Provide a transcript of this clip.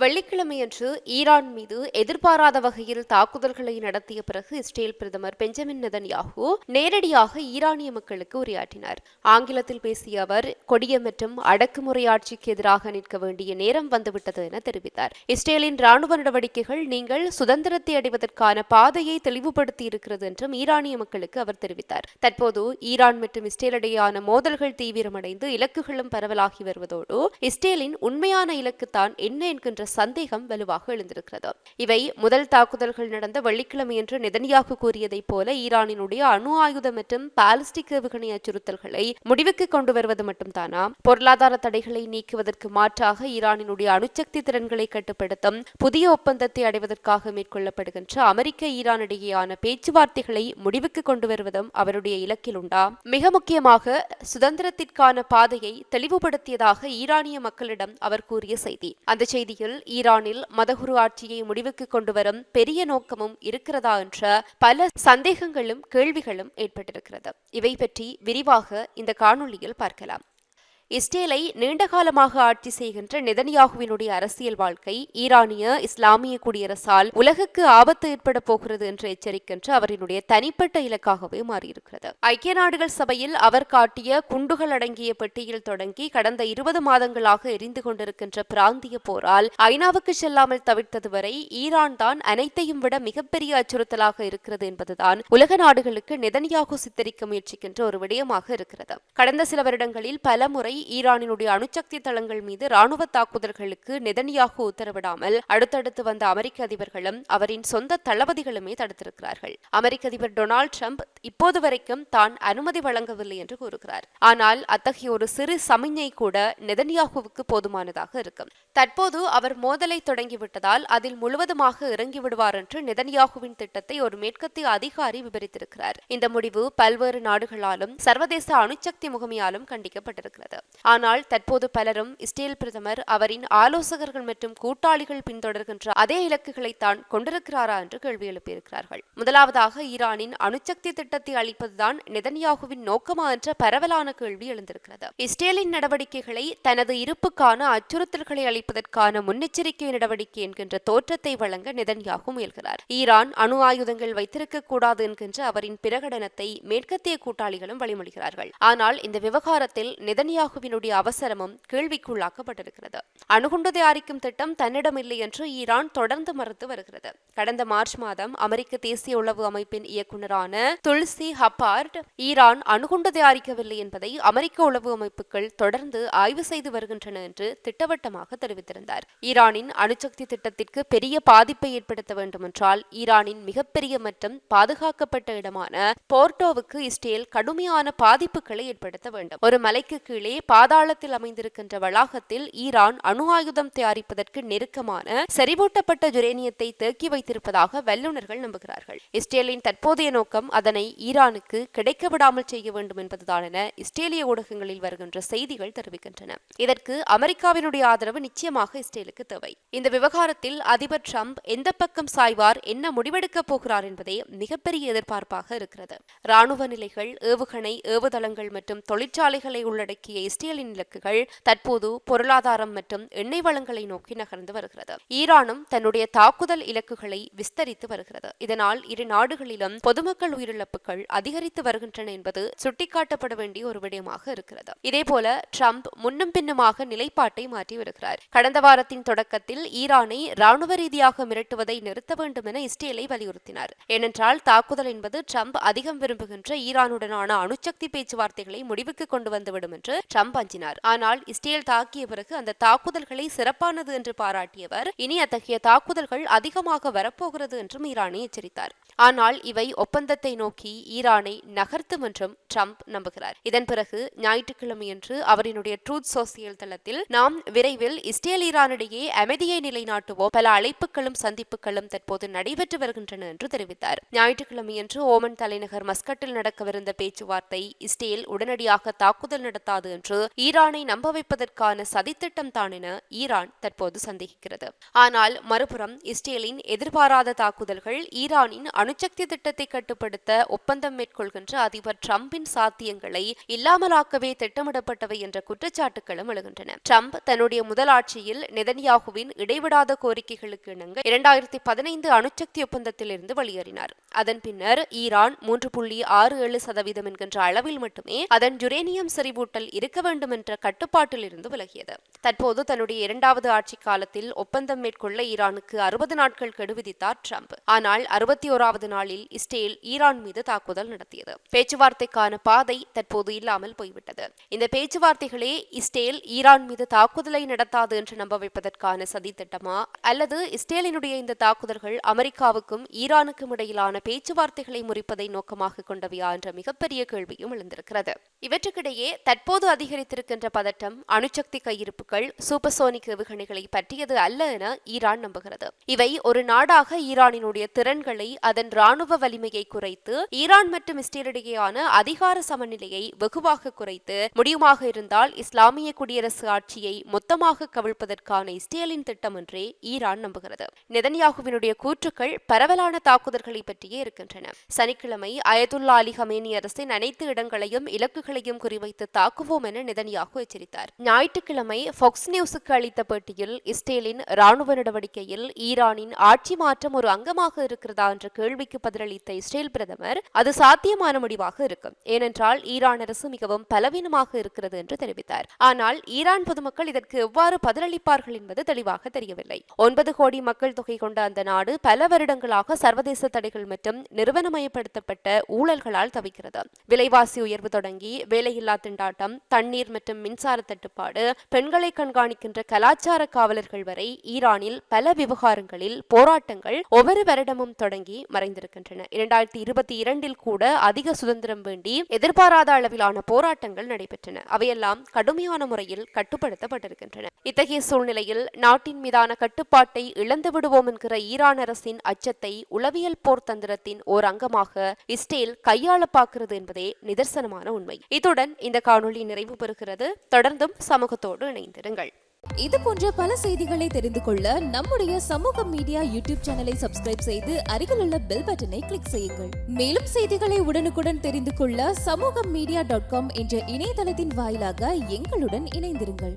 வெள்ளிக்கிழமையன்று Iran மீது எதிர்பாராத வகையில் தாக்குதல்களை நடத்திய பிறகு இஸ்ரேல் பிரதமர் பெஞ்சமின் நெதன்யாகு நேரடியாக ஈரானிய மக்களுக்கு உரையாற்றினார். ஆங்கிலத்தில் பேசிய அவர் கொடிய மற்றும் அடக்குமுறை ஆட்சிக்கு எதிராக நிற்க வேண்டிய நேரம் வந்துவிட்டது என தெரிவித்தார். இஸ்ரேலின் ராணுவ நடவடிக்கைகள் நீங்கள் சுதந்திரத்தை அடைவதற்கான பாதையை தெளிவுபடுத்தி இருக்கிறது என்றும் ஈரானிய மக்களுக்கு அவர் தெரிவித்தார். தற்போது ஈரான் மற்றும் இஸ்ரேல் இடையேயான மோதல்கள் தீவிரமடைந்து இலக்குகளும் பரவலாகி வருவதோடு இஸ்ரேலின் உண்மையான இலக்குத்தான் என்ன என்கின்ற சந்தேகம் வலுவாக எழுந்திருக்கிறது. இவை முதல் தாக்குதல்கள் நடந்த வெள்ளிக்கிழமையன்று நெதன்யாகு கூறியதைப் போல ஈரானினுடைய அணு ஆயுதம் மற்றும் பாலிஸ்டிக் ஏவுகணை அச்சுறுத்தல்களை முடிவுக்கு கொண்டு வருவது மட்டும்தானா? பொருளாதார தடைகளை நீக்குவதற்கு மாற்றாக ஈரானினுடைய அணுசக்தி திறன்களை கட்டுப்படுத்தும் புதிய ஒப்பந்தத்தை அடைவதற்காக மேற்கொள்ளப்படுகின்ற அமெரிக்க ஈரான் இடையேயான பேச்சுவார்த்தைகளை முடிவுக்கு கொண்டு வருவதும் அவருடைய இலக்கில் உண்டா? மிக முக்கியமாக சுதந்திரத்திற்கான பாதையை தெளிவுபடுத்தியதாக ஈரானிய மக்களிடம் அவர் கூறிய செய்தி. அந்த செய்தியில் ஈரானில் மதகுரு ஆட்சியை முடிவுக்கு கொண்டு வரும் பெரிய நோக்கமும் இருக்கிறதா என்ற பல சந்தேகங்களும் கேள்விகளும் ஏற்பட்டிருக்கிறது. இவை பற்றி விரிவாக இந்த காணொளியில் பார்க்கலாம். இஸ்ரேலை நீண்டகாலமாக ஆட்சி செய்கின்ற நெதன்யாகுவினுடைய அரசியல் வாழ்க்கை ஈரானிய இஸ்லாமிய குடியரசால் உலகுக்கு ஆபத்து ஏற்பட போகிறது என்று எச்சரிக்கின்ற அவரினுடைய தனிப்பட்ட இலக்காகவே மாறியிருக்கிறது. ஐக்கிய நாடுகள் சபையில் அவர் காட்டிய குண்டுகள் அடங்கிய பெட்டியில் தொடங்கி கடந்த இருபது மாதங்களாக எரிந்து கொண்டிருக்கின்ற பிராந்திய போரால் ஐநாவுக்கு செல்லாமல் தவிர்த்தது வரை ஈரான் தான் அனைத்தையும் விட மிகப்பெரிய அச்சுறுத்தலாக இருக்கிறது என்பதுதான் உலக நாடுகளுக்கு நெதன்யாகு சித்தரிக்க முயற்சிக்கின்ற ஒரு விடயமாக இருக்கிறது. கடந்த சில வருடங்களில் பல முறை ஈரானினுடைய அணுசக்தி தளங்கள் மீது ராணுவ தாக்குதல்களுக்கு நெதனியாகு உத்தரவிடாமல் அடுத்தடுத்து வந்த அமெரிக்க அதிபர்களும் அவரின் சொந்த தளபதிகளுமே தடுத்திருக்கிறார்கள். அமெரிக்க அதிபர் டொனால்டு ட்ரம்ப் இப்போது வரைக்கும் தான் அனுமதி வழங்கவில்லை என்று கூறுகிறார். ஆனால் அத்தகைய ஒரு சிறு சமிஞ்சை கூட நெதன்யாகுவுக்கு போதுமானதாக இருக்கும். தற்போது அவர் மோதலை தொடங்கிவிட்டதால் அதில் முழுவதுமாக இறங்கிவிடுவார் என்று நெதன்யாகுவின் திட்டத்தை ஒரு மேற்கத்திய அதிகாரி விவரித்திருக்கிறார். இந்த முடிவு பல்வேறு நாடுகளாலும் சர்வதேச அணுசக்தி முகமையாலும் கண்டிக்கப்பட்டிருக்கிறது. ஆனால் தற்போது பலரும் இஸ்ரேல் பிரதமர் அவரின் ஆலோசகர்கள் மற்றும் கூட்டாளிகள் பின்தொடர்கின்ற அதே இலக்குகளை தான் கொண்டிருக்கிறாரா என்று கேள்வி எழுப்பியிருக்கிறார்கள். முதலாவதாக ஈரானின் அணுசக்தி திட்டத்தை அளிப்பதுதான் நெதன்யாகுவின் நோக்கமா என்ற பரவலான கேள்வி எழுந்திருக்கிறது. இஸ்ரேலின் நடவடிக்கைகளை தனது இருப்புக்கான அச்சுறுத்தல்களை அளிப்பதற்கான முன்னெச்சரிக்கை நடவடிக்கை என்கின்ற தோற்றத்தை வழங்க நெதன்யாகு முயல்கிறார். ஈரான் அணு ஆயுதங்கள் வைத்திருக்க கூடாது என்கின்ற அவரின் பிரகடனத்தை மேற்கத்திய கூட்டாளிகளும் வழிமொழிகிறார்கள். ஆனால் இந்த விவகாரத்தில் நெதன்யாகு நெதன்யாகுவினுடைய அவசரமும் கேள்விக்குள்ளாக்கப்பட்டிருக்கிறது. அணுகுண்டதை தயாரிக்கும் திட்டம் தன்னிடமில்லை என்று ஈரான் தொடர்ந்து மறுத்து வருகிறது. கடந்த மார்ச் மாதம் அமெரிக்க தேசிய உளவு அமைப்பின் இயக்குநரான துல்சி ஹப்பார்ட் ஈரான் அணுகுண்டு தயாரிக்கவில்லை என்பதை அமெரிக்க உளவு அமைப்புகள் தொடர்ந்து ஆய்வு செய்து வருகின்றன என்று திட்டவட்டமாக தெரிவித்திருந்தார். ஈரானின் அணுசக்தி திட்டத்திற்கு பெரிய பாதிப்பை ஏற்படுத்த வேண்டுமென்றால் ஈரானின் மிகப்பெரிய மற்றும் பாதுகாக்கப்பட்ட இடமான போர்டோவுக்கு இஸ்ரேல் கடுமையான பாதிப்புகளை ஏற்படுத்த வேண்டும். ஒரு மலைக்கு கீழே பாதாளத்தில் அமைந்திருக்கின்ற வளாகத்தில் ஈரான் அணு ஆயுதம் தயாரிப்பதற்கு நெருக்கமான செறிவூட்டப்பட்ட ஜுரேனியத்தை தேக்கி வைத்திருப்பதாக வல்லுநர்கள் நம்புகிறார்கள். இஸ்ரேலின் தற்போதைய நோக்கம் அதனை ஈரானுக்கு கிடைக்க விடாமல் செய்ய வேண்டும் என்பதுதான் என இஸ்ரேலிய ஊடகங்களில் வருகின்ற செய்திகள் தெரிவிக்கின்றன. இதற்கு அமெரிக்காவினுடைய ஆதரவு நிச்சயமாக இஸ்ரேலுக்கு தேவை. இந்த விவகாரத்தில் அதிபர் ட்ரம்ப் எந்த பக்கம் சாய்வார் என்ன முடிவெடுக்கப் போகிறார் என்பதே மிகப்பெரிய எதிர்பார்ப்பாக இருக்கிறது. ராணுவ நிலைகள் ஏவுகணை ஏவுதளங்கள் மற்றும் தொழிற்சாலைகளை உள்ளடக்கிய இஸ்ரேலின் இலக்குகள் தற்போது பொருளாதாரம் மற்றும் எண்ணெய் வளங்களை நோக்கி நகர்ந்து வருகிறது. ஈரானும் தன்னுடைய தாக்குதல் இலக்குகளை விஸ்தரித்து வருகிறது. இதனால் இரு நாடுகளிலும் பொதுமக்கள் உயிரிழப்புகள் அதிகரித்து வருகின்றன என்பது சுட்டிக்காட்டப்பட வேண்டிய ஒரு விடயமாக இருக்கிறது. இதேபோல ட்ரம்ப் முன்னும் பின்னுமாக நிலைப்பாட்டை மாற்றி வருகிறார். கடந்த வாரத்தின் தொடக்கத்தில் ஈரானை ராணுவ ரீதியாக மிரட்டுவதை நிறுத்த வேண்டும் என இஸ்ரேலை வலியுறுத்தினார். ஏனென்றால் தாக்குதல் என்பது ட்ரம்ப் அதிகம் விரும்புகின்ற ஈரானுடனான அணுசக்தி பேச்சுவார்த்தைகளை முடிவுக்கு கொண்டு வந்துவிடும் என்று ட்ரம்ப் அஞ்சினார். ஆனால் இஸ்ரேல் தாக்கிய பிறகு அந்த தாக்குதல்களை சிறப்பானது என்று பாராட்டியவர். இனி அத்தகைய தாக்குதல்கள் அதிகமாக வரப்போகிறது என்றும் ஈரானை எச்சரித்தார். ஆனால் இவை ஒப்பந்தத்தை நோக்கி ஈரானை நகர்த்தும் என்றும் ட்ரம்ப் நம்புகிறார். இதன் பிறகு ஞாயிற்றுக்கிழமையன்று அவரினுடைய ட்ரூத் சோசியல் தளத்தில் நாம் விரைவில் இஸ்ரேல் ஈரானிடையே அமைதியை நிலைநாட்டுவோம். பல அழைப்புகளும் சந்திப்புகளும் தற்போது நடைபெற்று வருகின்றன என்று தெரிவித்தார். ஞாயிற்றுக்கிழமையன்று ஓமன் தலைநகர் மஸ்கட்டில் நடக்கவிருந்த பேச்சுவார்த்தை இஸ்ரேல் உடனடியாக தாக்குதல் நடத்தாது என்று என்று ஈரானை நம்ப வைப்பதற்கான சதித்திட்டம் தான் என ஈரான் தற்போது சந்தேகிக்கிறது. ஆனால் மறுபுறம் இஸ்ரேலின் எதிர்பாராத தாக்குதல்கள் ஈரானின் அணுசக்தி திட்டத்தை கட்டுப்படுத்த ஒப்பந்தம் மேற்கொள்கின்ற அதிபர் டிரம்பின் சாத்தியங்களை இல்லாமலாக்கவே திட்டமிடப்பட்டவை என்ற குற்றச்சாட்டுகளும் எழுகின்றன. ட்ரம்ப் தன்னுடைய முதல் ஆட்சியில் நெதன்யாகுவின் இடைவிடாத கோரிக்கைகளுக்கு இணங்க இரண்டாயிரத்தி பதினைந்து அணுசக்தி ஒப்பந்தத்திலிருந்து வெளியேறினார். அதன் பின்னர் ஈரான் மூன்று புள்ளி ஆறு ஏழு சதவீதம் என்கின்ற அளவில் மட்டுமே அதன் யுரேனியம் செறிவூட்டல் இருக்க வேண்டும் என்ற கட்டுப்பாட்டில் இருந்து விலகியது. தற்போது தன்னுடைய இரண்டாவது ஆட்சி காலத்தில் ஒப்பந்தம் மேற்கொள்ள ஈரானுக்கு அறுபது நாட்கள் கெடு விதித்தார் ட்ரம்ப். ஆனால் அறுபத்தி ஓராவது நாளில் இஸ்ரேல் ஈரான் மீது தாக்குதல் நடத்தியது. பேச்சுவார்த்தைக்கான பாதை தற்போது இல்லாமல் போய்விட்டது. இந்த பேச்சுவார்த்தைகளே இஸ்ரேல் ஈரான் மீது தாக்குதலை நடத்தாது என்று நம்ப வைப்பதற்கான சதி திட்டமா? அல்லது இஸ்ரேலினுடைய இந்த தாக்குதல்கள் அமெரிக்காவுக்கும் ஈரானுக்கும் இடையிலான பேச்சுவார்த்தைகளை முறிப்பதை நோக்கமாக கொண்டவையா? என்ற மிகப்பெரிய கேள்வியும் எழுந்திருக்கிறது. இவற்றுக்கிடையே தற்போது அதிக அதிகரித்திருக்கின்ற பதட்டம் அணுசக்தி கையிருப்புகள் சூப்பர்சோனிக் ஏவுகணைகளை பற்றியது அல்ல என ஈரான் நம்புகிறது. இவை ஒரு நாடாக ஈரானினுடைய திறன்களை அதன் ராணுவ வலிமையை குறைத்து ஈரான் மற்றும் இஸ்ரேலிடையேயான அதிகார சமநிலையை வெகுவாக குறைத்து முடியுமாக இருந்தால் இஸ்லாமிய குடியரசு ஆட்சியை மொத்தமாக கவிழ்ப்பதற்கான இஸ்ரேலின் திட்டம் என்றே ஈரான் நம்புகிறது. நெதன்யாகுவினுடைய கூற்றுக்கள் பரவலான தாக்குதல்களை பற்றியே இருக்கின்றன. சனிக்கிழமை அயதுல்லா அலி ஹமேனி அரசின் அனைத்து இடங்களையும் இலக்குகளையும் குறிவைத்து தாக்குவோம் என என நெதன்யாகு எச்சரித்தார். ஞாயிற்றுக்கிழமை ஃபாக்ஸ் நியூஸுக்கு அளித்த பேட்டியில் இஸ்ரேலின் ராணுவ நடவடிக்கையில் ஈரானின் ஆட்சி மாற்றம் ஒரு அங்கமாக இருக்கிறதா என்ற கேள்விக்கு பதிலளித்த இஸ்ரேல் பிரதமர் அது சாத்தியமான முடிவாக இருக்கும். ஏனென்றால் ஈரான் அரசு மிகவும் பலவீனமாக இருக்கிறது என்று தெரிவித்தார். ஆனால் ஈரான் பொதுமக்கள் இதற்கு எவ்வாறு பதிலளிப்பார்கள் என்பது தெளிவாக தெரியவில்லை. ஒன்பது கோடி மக்கள் தொகை கொண்ட அந்த நாடு பல வருடங்களாக சர்வதேச தடைகள் மற்றும் நிறுவனமயப்படுத்தப்பட்ட ஊழல்களால் தவிக்கிறது. விலைவாசி உயர்வு தொடங்கி வேலையில்லா திண்டாட்டம் தண்ணீர் மற்றும் மின்சார தட்டுப்பாடு பெண்களை கண்காணிக்கின்ற கலாச்சார காவலர்கள் வரை ஈரானில் பல விவகாரங்களில் போராட்டங்கள் ஒவ்வொரு வருடமும் தொடங்கி மறைந்திருக்கின்றன. இரண்டாயிரத்தி இருபத்தி இரண்டில் கூட அதிக சுதந்திரம் வேண்டி எதிர்பாராத அளவிலான போராட்டங்கள் நடைபெற்றன. அவையெல்லாம் கடுமையான முறையில் கட்டுப்படுத்தப்பட்டிருக்கின்றன. இத்தகைய சூழ்நிலையில் நாட்டின் மீதான கட்டுப்பாட்டை இழந்து விடுவோம் என்கிற ஈரான் அரசின் அச்சத்தை உளவியல் போர் தந்திரத்தின் ஓர் அங்கமாக இஸ்ரேல் கையாள பார்க்கிறது என்பதே நிதர்சனமான உண்மை. இத்துடன் இந்த காணொளி நிறைவு பெறுகிறது தொடர்ந்தும் சமூகத்தோடு இணைந்திருங்கள். இது போன்ற பல செய்திகளை தெரிந்து கொள்ள நம்முடைய சமூக மீடியா யூடியூப் சேனலை சப்ஸ்கிரைப் செய்து அருகில் உள்ள பெல் பட்டனை கிளிக் செய்யுங்கள். மேலும் செய்திகளை உடனுக்குடன் தெரிந்து கொள்ள சமூக மீடியா டாட் காம் என்ற இணையதளத்தின் வாயிலாக எங்களுடன் இணைந்திருங்கள்.